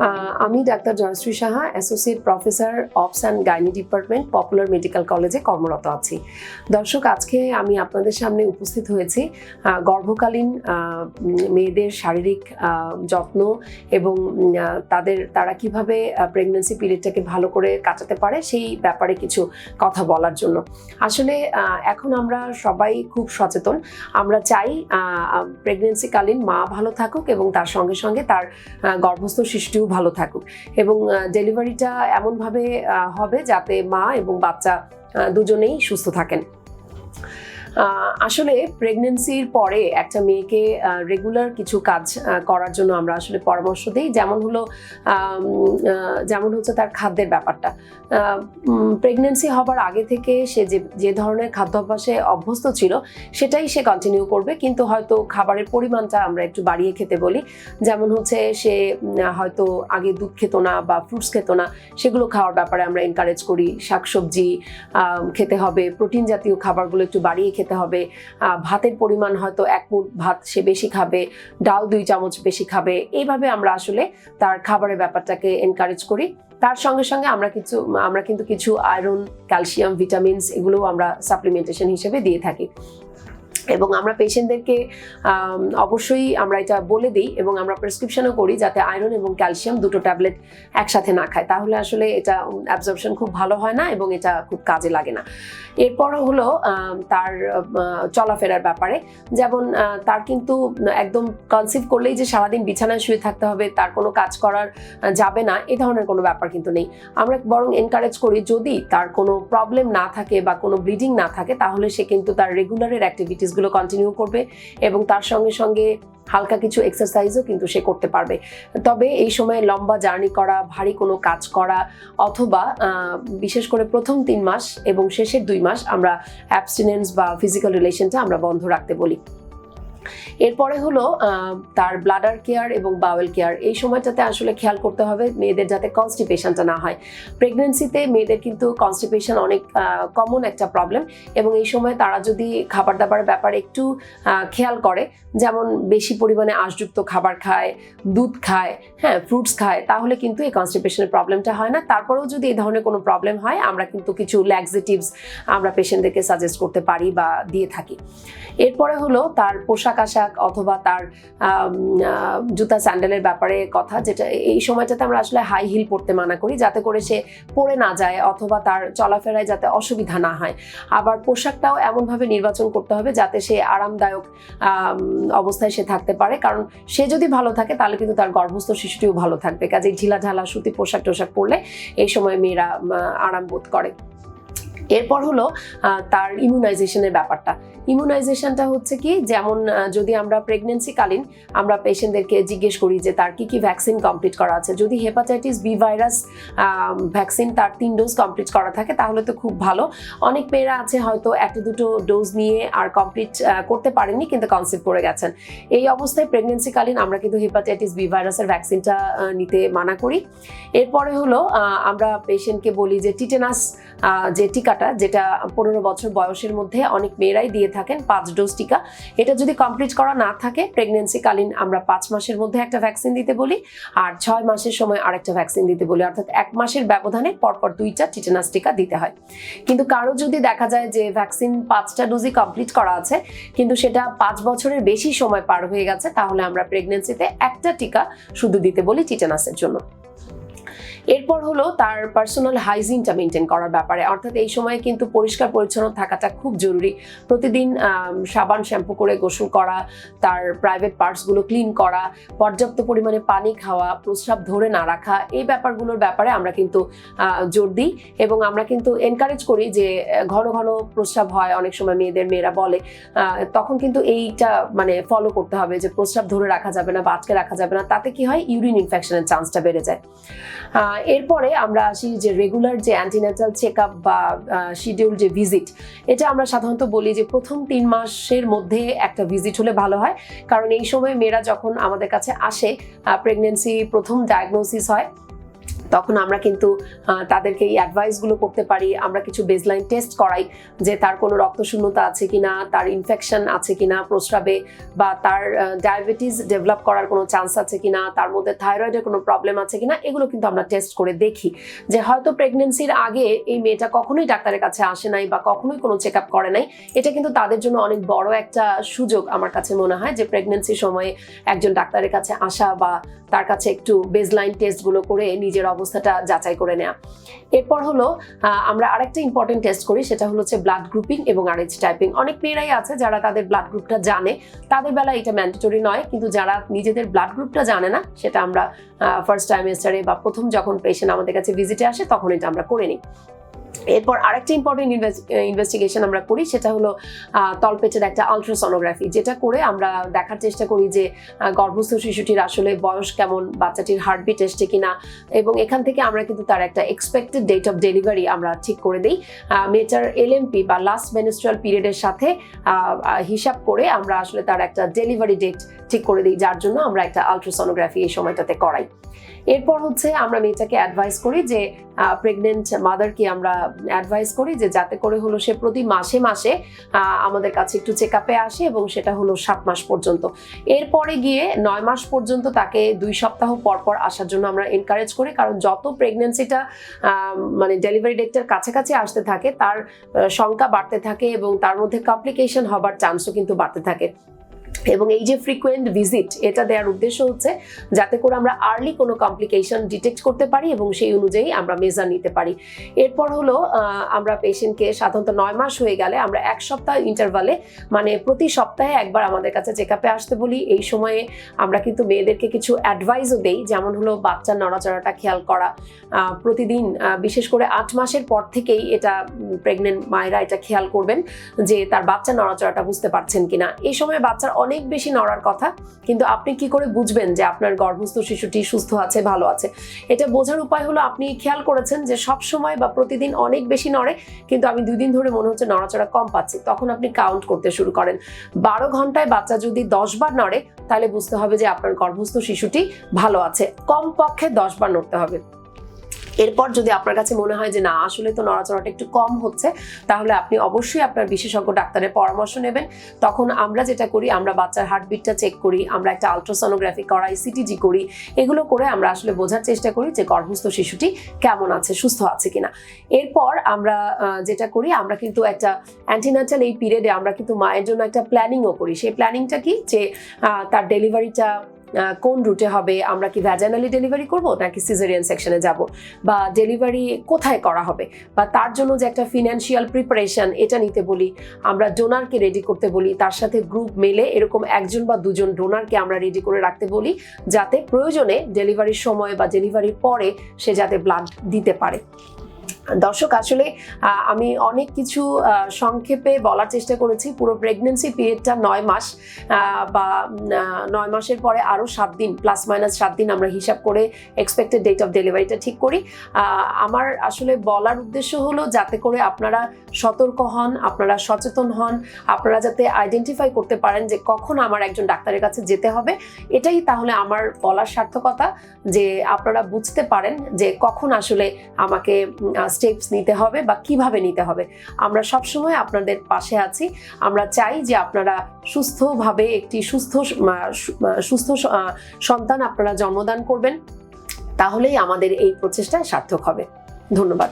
Uh, আমি doctor Jayashree Saha associate professor অফস and gynae department popular medical কলেজে কর্মরত আছি। দর্শক, আজকে আমি আপনাদের সামনে উপস্থিত হয়েছি গর্ভকালীন মেয়েদের শারীরিক যত্ন এবং তাদের, তারা কীভাবে প্রেগনেন্সি পিরিয়ডটাকে ভালো করে কাটাতে পারে সেই ব্যাপারে কিছু কথা বলার জন্য। আসলে এখন আমরা সবাই খুব সচেতন। আমরা চাই প্রেগনেন্সিকালীন মা ভালো থাকুক এবং তার সঙ্গে সঙ্গে তার গর্ভস্থ শিশুটিও ভালো থাকুক। এবং ডেলিভারিটা এমনভাবে হবে যাতে মা এবং বাচ্চা দুজনেই সুস্থ থাকেন। আসলে প্রেগনেন্সির পরে একটা মেয়েকে রেগুলার কিছু কাজ করার জন্য আমরা আসলে পরামর্শ দিই। যেমন হলো যেমন হচ্ছে তার খাদ্যের ব্যাপারটা। প্রেগনেন্সি হবার আগে থেকে সে যে যে ধরনের খাদ্যাভ্যাসে অভ্যস্ত ছিল, সেটাই সে কন্টিনিউ করবে। কিন্তু হয়তো খাবারের পরিমাণটা আমরা একটু বাড়িয়ে খেতে বলি। যেমন হচ্ছে সে হয়তো আগে দুধ খেত না বা ফ্রুটস খেত না, সেগুলো খাওয়ার ব্যাপারে আমরা এনকারেজ করি। শাকসবজি খেতে হবে। প্রোটিন জাতীয় খাবারগুলো একটু বাড়িয়ে খেতে হবে। ভাতের পরিমাণ হয়তো এক মুট ভাত সে বেশি খাবে, ডাল দুই চামচ বেশি খাবে। এইভাবে আমরা আসলে তার খাবারের ব্যাপারটাকে এনকারেজ করি। তার সঙ্গে সঙ্গে আমরা কিছু, আমরা কিন্তু কিছু আয়রন ক্যালসিয়াম ভিটামিনস এগুলোও আমরা সাপ্লিমেন্টেশন হিসেবে দিয়ে থাকি। এবং আমরা পেশেন্টদেরকে অবশ্যই আমরা এটা বলে দিই এবং আমরা প্রেসক্রিপশনও করি যাতে আয়রন এবং ক্যালসিয়াম দুটো ট্যাবলেট একসাথে না খায়। তাহলে আসলে এটা অ্যাবজর্পশন খুব ভালো হয় না এবং এটা খুব কাজে লাগে না। এরপরও হলো তার চলাফেরার ব্যাপারে। যেমন তার কিন্তু একদম কনসিভ করলেই যে সারাদিন বিছানায় শুয়ে থাকতে হবে, তার কোনো কাজ করার যাবে না, এ ধরনের কোনো ব্যাপার কিন্তু নেই। আমরা বরং এনকারেজ করি যদি তার কোনো প্রবলেম না থাকে বা কোনো ব্লিডিং না থাকে, তাহলে সে কিন্তু তার রেগুলারের অ্যাক্টিভিটিসগুলো কন্টিনিউ করবে এবং তার সঙ্গে সঙ্গে হালকা কিছু এক্সারসাইজও কিন্তু সে করতে পারবে। তবে এই সময় লম্বা জার্নি করা, ভারী কোনো কাজ করা অথবা বিশেষ করে প্রথম তিন মাস এবং শেষের দুই মাস আমরা অ্যাবস্টিনেন্স বা ফিজিক্যাল রিলেশনটা আমরা বন্ধ রাখতে বলি। এরপরে হলো তার ব্লাডার কেয়ার এবং বাওয়েল কেয়ার এই সময়টাতে আসলে খেয়াল করতে হবে মেয়েদের যাতে কনস্টিপেশনটা না হয়। প্রেগনেন্সিতে মেয়েদের কিন্তু কনস্টিপেশন অনেক কমন একটা প্রবলেম এবং এই সময় তারা যদি খাবার দাবারের ব্যাপারে একটু খেয়াল করে, যেমন বেশি পরিমাণে আঁশযুক্ত খাবার খায়, দুধ খায় হ্যাঁ ফ্রুটস খায়, তাহলে কিন্তু এই কনস্টিপেশনের প্রবলেমটা হয় না। তারপরেও যদি এই ধরনের কোনো প্রবলেম হয়, আমরা কিন্তু কিছু ল্যাক্সেটিভস আমরা পেশেন্টদেরকে সাজেস্ট করতে পারি বা দিয়ে থাকি। এরপরে হলো তার পোশাক আশাক অথবা তার জুতা স্যান্ডেলের ব্যাপারে কথা যেটা, এই সময়টাতে আমরা আসলে হাই হিল পরতে মানা করি যাতে করে সে পরে না যায় অথবা তার চলাফেরায় যাতে অসুবিধা না হয়। আবার পোশাকটাও এমনভাবে নির্বাচন করতে হবে যাতে সে আরামদায়ক অবস্থায় সে থাকতে পারে। কারণ সে যদি ভালো থাকে তাহলে কিন্তু তার গর্ভস্থ শিশুটিও ভালো থাকবে। কাজে ঢিলা ঢালা সুতি পোশাক টোশাক পরলে এই সময় মেয়েরা আরাম বোধ করে। এরপর হলো তার ইমিউনাইজেশনের ব্যাপারটা। ইমিউনাইজেশনটা হচ্ছে কি, যেমন যদি আমরা প্রেগনেন্সি কালীন, আমরা পেশেন্টদেরকে জিজ্ঞেস করি যে তার কি কি ভ্যাকসিন কমপ্লিট করা আছে। যদি হেপাটাইটিস বি ভাইরাস ভ্যাকসিন তার তিন ডোজ কমপ্লিট করা থাকে, তাহলে তো খুব ভালো। অনেক মেয়েরা আছে হয়তো একটা দুটো ডোজ নিয়ে আর কমপ্লিট করতে পারেননি কিন্তু কনসেপ্ট করে গেছেন। এই অবস্থায় প্রেগনেন্সি কালীন আমরা কিন্তু হেপাটাইটিস বি ভাইরাসের ভ্যাকসিনটা নিতে মানা করি। এরপরে হলো আমরা পেশেন্টকে বলি যে টিটেনাস যে টিকাটা, যেটা পনেরো বছর বয়সের মধ্যে অনেক মেয়েরাই দিয়ে থাকেন, পাঁচ ডোজ টিকা। এটা যদি কমপ্লিট করা না থাকে প্রেগনেন্সি কালীন আমরা পাঁচ মাসের মধ্যে একটা ভ্যাকসিন দিতে বলি, আর ছয় মাসের সময় আরেকটা ভ্যাকসিন দিতে বলি। অর্থাৎ এক মাসের ব্যবধানে পরপর দুইটা টিটেনাস টিকা দিতে হয়। কিন্তু কারও যদি দেখা যায় যে ভ্যাকসিন পাঁচটা ডোজই কমপ্লিট করা আছে, কিন্তু সেটা পাঁচ বছরের বেশি সময় পার হয়ে গেছে, তাহলে আমরা প্রেগনেন্সিতে একটা টিকা শুধু দিতে বলি টিটেনাসের জন্য। এরপর হলো তার পার্সোনাল হাইজিনটা মেনটেন করার ব্যাপারে। অর্থাৎ এই সময়ে কিন্তু পরিষ্কার পরিচ্ছন্ন থাকাটা খুব জরুরি। প্রতিদিন সাবান শ্যাম্পু করে গোসল করা, তার প্রাইভেট পার্টসগুলো ক্লিন করা, পর্যাপ্ত পরিমাণে পানি খাওয়া, প্রস্রাব ধরে না রাখা, এই ব্যাপারগুলোর ব্যাপারে আমরা কিন্তু জোর দিই এবং আমরা কিন্তু এনকারেজ করি যে ঘন ঘন প্রস্রাব হয়। অনেক সময় মেয়েদের মেয়েরা বলে তখন কিন্তু এইটা মানে ফলো করতে হবে যে, প্রস্রাব ধরে রাখা যাবে না বা আটকে রাখা যাবে না। তাতে কি হয়? ইউরিন ইনফেকশনের চান্সটা বেড়ে যায়। এরপরে আমরা আসি যে রেগুলার যে অ্যান্টিনেটাল চেক আপ বা শিডিউল যে ভিজিট এটা আমরা সাধারণত বলি যে প্রথম তিন মাসের মধ্যে একটা ভিজিট হলে ভালো হয়। কারণ এই সময় মেয়েরা যখন আমাদের কাছে আসে প্রেগনেন্সি প্রথম ডায়াগনোসিস হয় তখন আমরা কিন্তু তাদেরকে এই অ্যাডভাইসগুলো করতে পারি, আমরা কিছু বেসলাইন টেস্ট করাই যে তার কোনো রক্তশূন্যতা আছে কিনা, তার ইনফেকশন আছে কিনা প্রস্রাবে বা তার ডায়াবেটিস ডেভেলপ করার কোনো চান্স আছে কিনা, তার মধ্যে থাইরয়েডের কোনো প্রবলেম আছে কিনা, এগুলো কিন্তু আমরা টেস্ট করে দেখি। যে হয়তো প্রেগনেন্সির আগে এই মেয়েটা কখনোই ডাক্তারের কাছে আসে নাই বা কখনোই কোনো চেক আপ করে নাই, এটা কিন্তু তাদের জন্য অনেক বড় একটা সুযোগ আমার কাছে মনে হয় যে প্রেগনেন্সির সময়ে একজন ডাক্তারের কাছে আসা বা তার কাছে একটু বেসলাইন টেস্টগুলো করে নিজের অবস্থাটা যাচাই করে নেওয়া এরপর হলো আমরা আরেকটা ইম্পর্টেন্ট টেস্ট করি, সেটা হলো হচ্ছে ব্লাড গ্রুপিং এবং আরএইচ টাইপিং অনেক মেয়েরাই আছে যারা তাদের ব্লাড গ্রুপটা জানে, তাদের বেলা এটা ম্যান্ডেটরি নয়, কিন্তু যারা নিজেদের ব্লাড গ্রুপটা জানে না, সেটা আমরা ফার্স্ট টাইমেস্টারে বা প্রথম যখন পেশেন্ট আমাদের কাছে ভিজিটে আসে, তখন এটা আমরা করে নিই। এরপর আরেকটা ইম্পর্টেন্ট ইনভেস্টিগেশন আমরা করি সেটা হলো তলপেটের একটা আলট্রাসোনোগ্রাফি যেটা করে আমরা দেখার চেষ্টা করি যে গর্ভস্থ শিশুটির আসলে বয়স কেমন বাচ্চাটির হার্টবিট এসছে কিনা এবং এখান থেকে আমরা কিন্তু তার একটা এক্সপেক্টেড ডেট অফ ডেলিভারি আমরা ঠিক করে দিই। আহ, মেয়েটার এলএমপি বা লাস্ট মেনস্ট্রাল পিরিয়ডের সাথে হিসাব করে আমরা আসলে তার একটা ডেলিভারি ডেট ঠিক করে দিই যার জন্য আমরা একটা আলট্রাসোনোগ্রাফি এই সময়টাতে করাই। এরপর হচ্ছে আমরা মেয়েটাকে অ্যাডভাইস করি যে প্রেগনেন্ট মাদারকে আমরা অ্যাডভাইস করি যে যাতে করে হলো সে প্রতি মাসে মাসে আমাদের কাছে একটু চেক আপে আসে এবং সেটা হলো সাত মাস পর্যন্ত। এরপরে গিয়ে নয় মাস পর্যন্ত তাকে দুই সপ্তাহ পর পর আসার জন্য আমরা এনকারেজ করি। কারণ যত প্রেগনেন্সিটা মানে ডেলিভারি ডেটটার কাছাকাছি আসতে থাকে, তার সংখ্যা বাড়তে থাকে এবং তার মধ্যে কমপ্লিকেশন হবার চান্সও কিন্তু বাড়তে থাকে। এবং এই যে ফ্রিকোয়েন্ট ভিজিট এটা দেওয়ার উদ্দেশ্য হচ্ছে যাতে করে আমরা আর্লি কোনো কমপ্লিকেশন ডিটেক্ট করতে পারি এবং সেই অনুযায়ী আমরা মেজার নিতে পারি। এরপর হলো আমরা পেশেন্টকে সাধারণত নয় মাস হয়ে গেলে আমরা এক সপ্তাহ ইন্টারভালে মানে প্রতি সপ্তাহে একবার আমাদের কাছে চেক আপে আসতে বলি। এই সময়ে আমরা কিন্তু মেয়েদেরকে কিছু অ্যাডভাইসও দেই, যেমন হলো বাচ্চার নড়াচড়াটা খেয়াল করা। প্রতিদিন বিশেষ করে আট মাসের পর থেকেই এটা প্রেগনেন্ট মায়েরা এটা খেয়াল করবেন যে তার বাচ্চা নড়াচড়াটা বুঝতে পারছেন কিনা। এই সময় বাচ্চার বেশি নড়ার কথা, কিন্তু আপনি কি করে বুঝবেন যে আপনার গর্ভস্থ শিশুটি সুস্থ আছে, ভালো আছে? এটা বোঝার উপায় হলো আপনি খেয়াল করেছেন যে সব সময় বা প্রতিদিন অনেক বেশি নড়ে, কিন্তু আমি দুই দিন ধরে মনে হচ্ছে নড়াচড়া কম পাচ্ছি। তখন আপনি কাউন্ট করতে শুরু করেন। বারো ঘন্টায় বাচ্চা যদি দশ বার নড়ে, তাহলে বুঝতে হবে যে আপনার গর্ভস্থ শিশুটি ভালো আছে। কমপক্ষে দশ বার নড়তে হবে। এরপর যদি আপনার কাছে মনে হয় যে না, আসলে তো নড়াচড়াটা একটু কম হচ্ছে, তাহলে আপনি অবশ্যই আপনার বিশেষজ্ঞ ডাক্তারের পরামর্শ নেবেন। তখন আমরা যেটা করি, আমরা বাচ্চার হার্টবিটটা চেক করি, আমরা একটা আলট্রাসোনোগ্রাফি করাই সিটিজি করি, এগুলো করে আমরা আসলে বোঝার চেষ্টা করি যে গর্ভস্থ শিশুটি কেমন আছে, সুস্থ আছে কিনা। এরপর আমরা যেটা করি, আমরা কিন্তু একটা অ্যান্টিনাটাল এই পিরিয়ডে আমরা কিন্তু মায়ের জন্য একটা প্ল্যানিংও করি। সেই প্ল্যানিংটা কি? যে তার ডেলিভারিটা কোন রুটে হবে, আমরা কি ভ্যাজানালি ডেলিভারি করব নাকি সিজারিয়ান সেকশনে যাব? বা ডেলিভারি কোথায় করা হবে? বা তার জন্য যে একটা ফিনান্সিয়াল প্রিপারেশন এটা নিতে বলি, আমরা ডোনারকে রেডি করতে বলি, তার সাথে গ্রুপ মেলে এরকম একজন বা দুজন ডোনারকে আমরা রেডি করে রাখতে বলি, যাতে প্রয়োজনে ডেলিভারির সময় বা ডেলিভারির পরে সে যাতে ব্লাড দিতে পারে। দর্শক, আসলে আমি অনেক কিছু সংক্ষেপে বলার চেষ্টা করেছি। পুরো প্রেগনেন্সি পিরিয়ডটা নয় মাস বা নয় মাসের পরে আরও সাত দিন প্লাস মাইনাস সাত দিন আমরা হিসাব করে এক্সপেক্টেড ডেট অফ ডেলিভারিটা ঠিক করি। আমার আসলে বলার উদ্দেশ্য হলো যাতে করে আপনারা সতর্ক হন, আপনারা সচেতন হন, আপনারা যাতে আইডেন্টিফাই করতে পারেন যে কখন আমার একজন ডাক্তারের কাছে যেতে হবে। এটাই তাহলে আমার বলার সার্থকতা, যে আপনারা বুঝতে পারেন যে কখন আসলে আমাকে স্টেপস নিতে হবে বা কীভাবে নিতে হবে। আমরা সবসময় আপনাদের পাশে আছি। আমরা চাই যে আপনারা সুস্থভাবে একটি সুস্থ সুস্থ সন্তান আপনারা জন্মদান করবেন। তাহলেই আমাদের এই প্রচেষ্টায় সার্থক হবে। ধন্যবাদ।